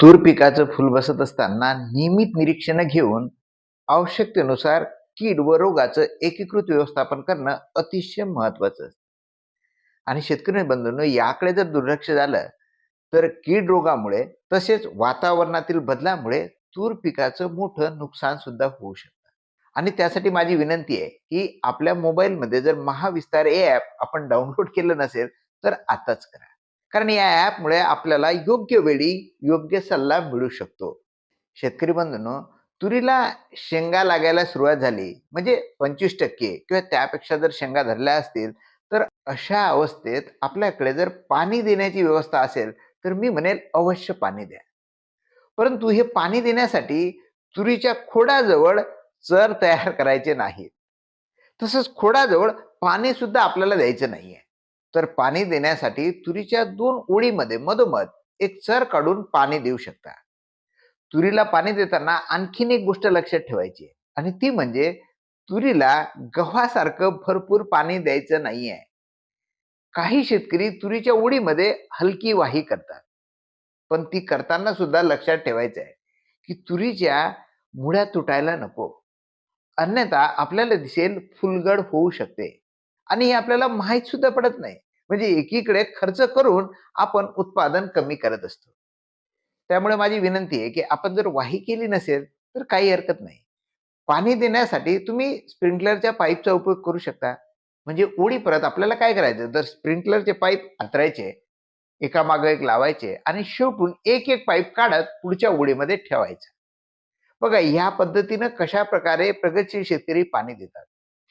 तूर पिकाचं फुल बसत असताना नियमित निरीक्षणं घेऊन आवश्यकतेनुसार कीड व रोगाचं एकीकृत व्यवस्थापन करणं अतिशय महत्वाचं असतं. आणि शेतकरी बंधूंनो याकडे जर दुर्लक्ष झालं तर कीड रोगामुळे तसेच वातावरणातील बदलामुळे तूर पिकाचं मोठं नुकसान सुद्धा होऊ शकतं. आणि त्यासाठी माझी विनंती आहे की आपल्या मोबाईलमध्ये जर महाविस्तार हे ॲप आपण डाउनलोड केलं नसेल तर आताच करा. कारण या ॲपमुळे आपल्याला योग्य वेळी योग्य सल्ला मिळू शकतो. शेतकरी बंधूंनो तुरीला शेंगा लागायला सुरुवात झाली म्हणजे पंचवीस टक्के किंवा त्यापेक्षा जर शेंगा धरल्या असतील तर अशा अवस्थेत आपल्याकडे जर पाणी देण्याची व्यवस्था असेल तर मी म्हणेल अवश्य पाणी द्या. परंतु हे पाणी देण्यासाठी तुरीच्या खोडाजवळ चर तयार करायचे नाहीत. तसंच खोडाजवळ पाणी सुद्धा आपल्याला द्यायचं नाहीये. तर पाणी देण्यासाठी तुरीच्या दोन ओळीमध्ये मधोमध एक चर काढून पाणी देऊ शकता. तुरीला पाणी देताना आणखीन एक गोष्ट लक्षात ठेवायची आणि ती म्हणजे तुरीला गव्हासारखं भरपूर पाणी द्यायचं नाहीये. काही शेतकरी तुरीच्या ओळीमध्ये हलकी वाही करतात. पण ती करताना सुद्धा लक्षात ठेवायचं आहे की तुरीच्या मुळ्या तुटायला नको. अन्यथा आपल्याला दिसेल फुलगड होऊ शकते आणि हे आपल्याला माहीत सुद्धा पडत नाही. म्हणजे एकीकडे खर्च करून आपण उत्पादन कमी करत असतो. त्यामुळे माझी विनंती आहे की आपण जर वाही केली नसेल तर काही हरकत नाही. पाणी देण्यासाठी तुम्ही स्प्रिंकलरच्या पाईपचा उपयोग करू शकता. म्हणजे ओढी परत आपल्याला काय करायचं? तर स्प्रिंकलरचे पाईप अंतरायचे एका मागे एक लावायचे आणि शेवटून एक एक पाईप काढत पुढच्या ओढीमध्ये ठेवायचं. बघा ह्या पद्धतीनं कशा प्रकारे प्रगतशील शेतकरी पाणी देतात.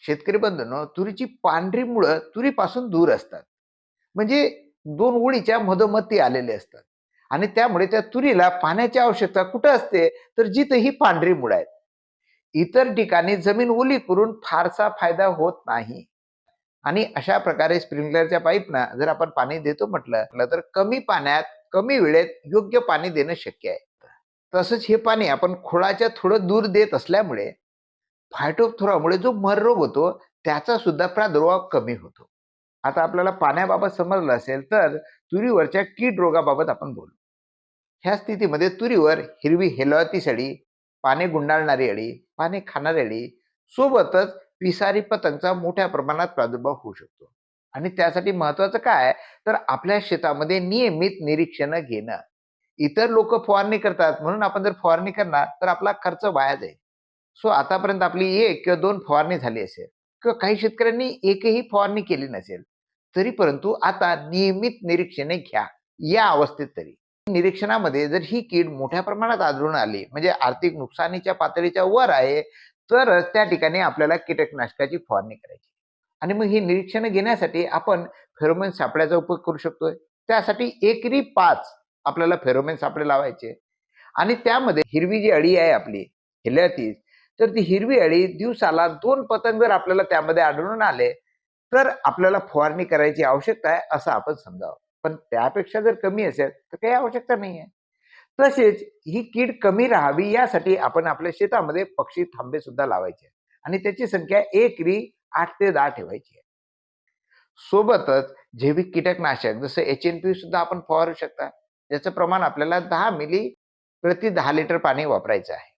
शेतकरी बंधूंनो तुरीची पांढरी मुळं तुरीपासून दूर असतात. म्हणजे दोन ओळीच्या मधोमधी आलेले असतात. आणि त्यामुळे त्या तुरीला पाण्याची आवश्यकता कुठं असते? तर जिथं ही पांढरी मुळं आहेत. इतर ठिकाणी जमीन ओली करून फारसा फायदा होत नाही. आणि अशा प्रकारे स्प्रिंकलरच्या पाईपना जर आपण पाणी देतो म्हटलं तर कमी पाण्यात कमी वेळेत योग्य पाणी देणं शक्य आहे. तसंच हे पाणी आपण खोळाच्या थोडं दूर देत असल्यामुळे फायटोथोरामुळे जो मर रोग होतो त्याचा सुद्धा प्रादुर्भाव कमी होतो. आता आपल्याला पाण्याबाबत समजलं असेल तर तुरीवरच्या कीड रोगाबाबत आपण बोलू. ह्या स्थितीमध्ये तुरीवर हिरवी हेलॉती अळी पाने गुंडाळणारी अळी पाने खाणारी अळी सोबतच विसारी पतंगचा मोठ्या प्रमाणात प्रादुर्भाव होऊ शकतो. आणि त्यासाठी महत्वाचं काय? तर आपल्या शेतामध्ये नियमित निरीक्षण घेणं. इतर लोक फवारणी करतात म्हणून आपण जर फवारणी करणार तर आपला खर्च वाया जाईल. सो आतापर्यंत आपली एक किंवा दोन फवारणी झाली असेल किंवा काही शेतकऱ्यांनी एकही फवारणी केली नसेल तरी परंतु आता नियमित निरीक्षणे घ्या. या अवस्थेत तरी. निरीक्षणामध्ये जर ही कीड मोठ्या प्रमाणात आढळून आली म्हणजे आर्थिक नुकसानीच्या पातळीच्या वर आहे तरच त्या ठिकाणी आपल्याला कीटकनाशकाची फवारणी करायची. आणि मग ही निरीक्षण घेण्यासाठी आपण फेरोमेन सापळ्याचा उपयोग करू शकतोय. त्यासाठी एकरी पाच आपल्याला फेरोमेन सापळे लावायचे. आणि त्यामध्ये हिरवी जी अळी आहे आपली हिल्यातीच तर ती हिरवी अळी दिवसाला दोन पतंग जर आपल्याला त्यामध्ये आढळून आले तर आपल्याला फवारणी करायची आवश्यकता आहे असं आपण समजावं. पण त्यापेक्षा जर कमी असेल तर काही आवश्यकता नाही आहे. तसेच ही कीड कमी राहावी यासाठी आपण आपल्या शेतामध्ये पक्षी थांबे सुद्धा लावायचे आणि त्याची संख्या एकरी आठ ते दहा ठेवायची आहे. सोबतच जैविक कीटकनाशक जसं एच एन पी सुद्धा आपण फवारू शकता. ज्याचं प्रमाण आपल्याला दहा मिली प्रति दहा लिटर पाणी वापरायचं आहे.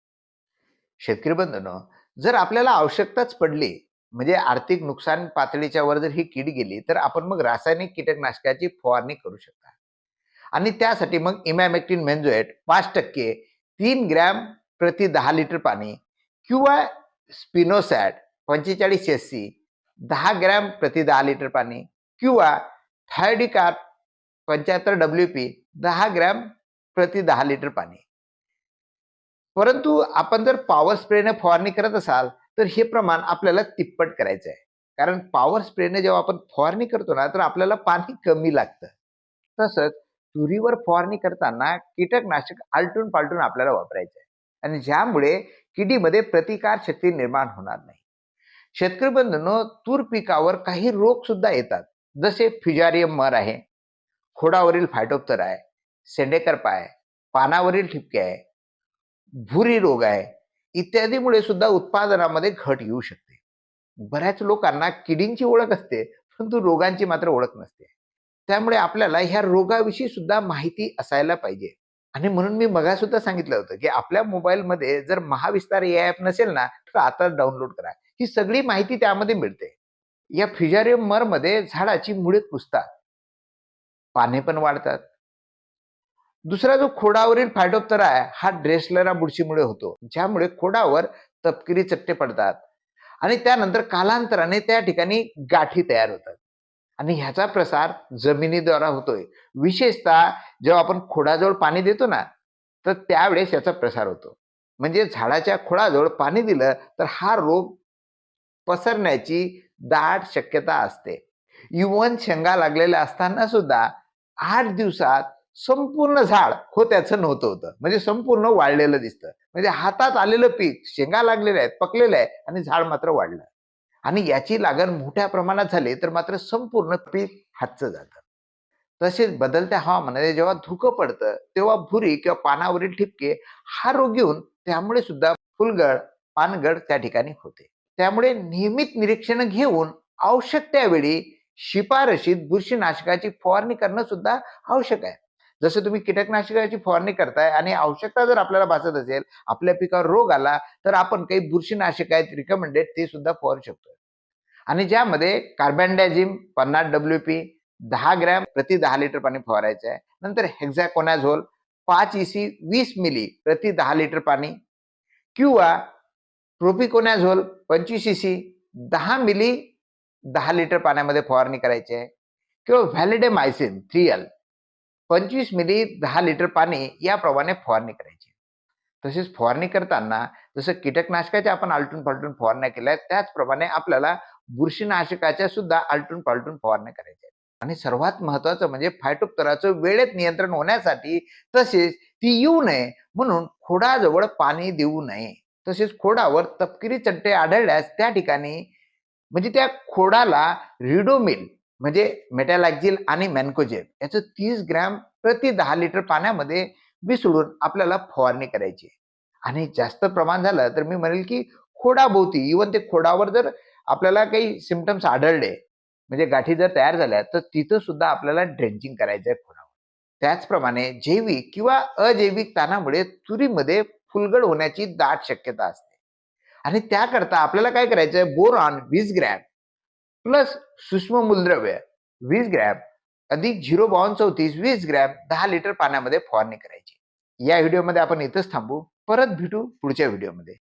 शेतकरी बंधनं जर आपल्याला आवश्यकताच पडली म्हणजे आर्थिक नुकसान पातळीच्या वर जर ही कीड गेली तर आपण मग रासायनिक कीटकनाशकाची फवारणी करू शकता. आणि त्यासाठी मग इमॅमेक्टिन मेन्झोएट पाच टक्के तीन ग्रॅम प्रति दहा लिटर पाणी किंवा स्पिनोसॅट पंचेचाळीस एस सी दहा ग्रॅम प्रति दहा लिटर पाणी किंवा थायडिकार्प पंच्याहत्तर डब्ल्यू पी दहा ग्रॅम प्रति दहा लिटर पाणी. परंतु आपण जर पॉवर स्प्रेने फवारणी करत असाल तर हे प्रमाण आपल्याला तिप्पट करायचं आहे कारण पॉवर स्प्रेने जेव्हा आपण फवारणी करतो ना तर आपल्याला पाणी कमी लागतं. तसंच तुरीवर फवारणी करताना कीटकनाशक आलटून पालटून आपल्याला वापरायचं आहे आणि ज्यामुळे किडीमध्ये प्रतिकार शक्ती निर्माण होणार नाही. शेतकरी बंधूंनो तूर पिकावर काही रोग सुद्धा येतात. जसे फ्युजारियम मर आहे खोडावरील फायटोप्तर आहे सेंडेकर आहे पानावरील ठिपके आहे भुरी रोग आहे इत्यादीमुळे सुद्धा उत्पादनामध्ये घट येऊ शकते. बऱ्याच लोकांना किडींची ओळख असते परंतु रोगांची मात्र ओळख नसते. त्यामुळे आपल्याला ह्या रोगाविषयी सुद्धा माहिती असायला पाहिजे. आणि म्हणून मी मगा सुद्धा सांगितलं होतं की आपल्या मोबाईलमध्ये जर महाविस्तार हे ऍप नसेल ना तर आता डाउनलोड करा. ही सगळी माहिती त्यामध्ये मिळते. या फिजारियममध्ये झाडाची मुळे कुसतात पाने पण वाढतात. दुसरा जो खोडावरील फायटोप्तरा आहे हा ड्रेसलरा बुरशीमुळे होतो. ज्यामुळे खोडावर तपकिरी चट्टे पडतात. आणि त्यानंतर कालांतराने त्या ठिकाणी गाठी तयार होतात. आणि ह्याचा प्रसार जमिनीद्वारा होतोय. विशेषतः जेव्हा आपण खोडाजवळ पाणी देतो ना तर त्यावेळेस याचा प्रसार होतो. म्हणजे झाडाच्या खोडाजवळ पाणी दिलं तर हा रोग पसरण्याची दाट शक्यता असते. इवन शेंगा लागलेल्या असताना सुद्धा आठ दिवसात संपूर्ण झाड हो खोत्याचं नव्हतं होतं. म्हणजे संपूर्ण वाढलेलं दिसतं. म्हणजे हातात आलेलं पीक शेंगा लागलेले आहेत पकलेलं आहे आणि झाड मात्र वाढलं. आणि याची लागण मोठ्या प्रमाणात झाली तर मात्र संपूर्ण पीक हातचं जातं. तसेच बदलत्या हवामानात जेव्हा धुकं पडतं तेव्हा भुरी किंवा पानावरील ठिपके हा रोग येऊन त्यामुळे सुद्धा फुलगड पानगड त्या ठिकाणी होते. त्यामुळे नियमित निरीक्षण घेऊन आवश्यक त्यावेळी शिफारशीत बुरशीनाशकाची फवारणी करणं सुद्धा आवश्यक आहे. जसं तुम्ही कीटकनाशकाची फवारणी करताय आणि आवश्यकता जर आपल्याला भासत असेल आपल्या पिकावर रोग आला तर आपण काही बुरशीनाशक आहेत रिकमेंडेड ते सुद्धा फवारू शकतो आणि ज्यामध्ये कार्बॅन्डॅझिम पन्नास डब्ल्यू पी दहा ग्रॅम प्रति दहा लिटर पाणी फवारायचं आहे. नंतर हेक्झॅकोनाझोल पाच इसी वीस मिली प्रति दहा लिटर पाणी किंवा प्रोपिकोनॅझोल पंचवीस इसी दहा मिली दहा लिटर पाण्यामध्ये फवारणी करायची आहे. किंवा व्हॅलिडेमायसिन थ्री एल पंचवीस मिली दहा लिटर पाणी याप्रमाणे फवारणी करायची. तसेच फवारणी करताना जसं कीटकनाशकाच्या आपण आलटून पालटून फवारण्या केल्या त्याचप्रमाणे आपल्याला बुरशीनाशकाच्या सुद्धा आलटून पालटून फवारण्या करायच्या आणि सर्वात महत्वाचं म्हणजे फायटोप्तराचं वेळेत नियंत्रण होण्यासाठी तसेच ती येऊ नये म्हणून खोडाजवळ पाणी देऊ नये. तसेच खोडावर तपकिरी चट्टे आढळल्यास त्या ठिकाणी म्हणजे त्या खोडाला रिडोमिल म्हणजे मेटॅलॅक्झिल आणि मॅन्कोजेब याचं तीस ग्रॅम प्रति दहा लिटर पाण्यामध्ये मिसळून आपल्याला फवारणी करायची आणि जास्त प्रमाण झालं तर मी म्हणेल की खोडाभोवती इवन ते खोडावर जर आपल्याला काही सिमटम्स आढळले म्हणजे गाठी जर तयार झाल्या तर तिथं सुद्धा आपल्याला ड्रेंचिंग करायचं आहे खोडावर. त्याचप्रमाणे जैविक किंवा अजैविक ताणामुळे तुरीमध्ये फुलगड होण्याची दाट शक्यता असते. आणि त्याकरता आपल्याला काय करायचं आहे? बोरॉन वीस ग्रॅम प्लस सूक्ष्म मूलद्रव्य वीस ग्रॅम अधिक झिरो बावन चौतीस वीस ग्रॅम दहा लिटर पाण्यामध्ये फवारणी करायची. या व्हिडिओमध्ये आपण इथंच थांबू. परत भेटू पुढच्या व्हिडिओमध्ये.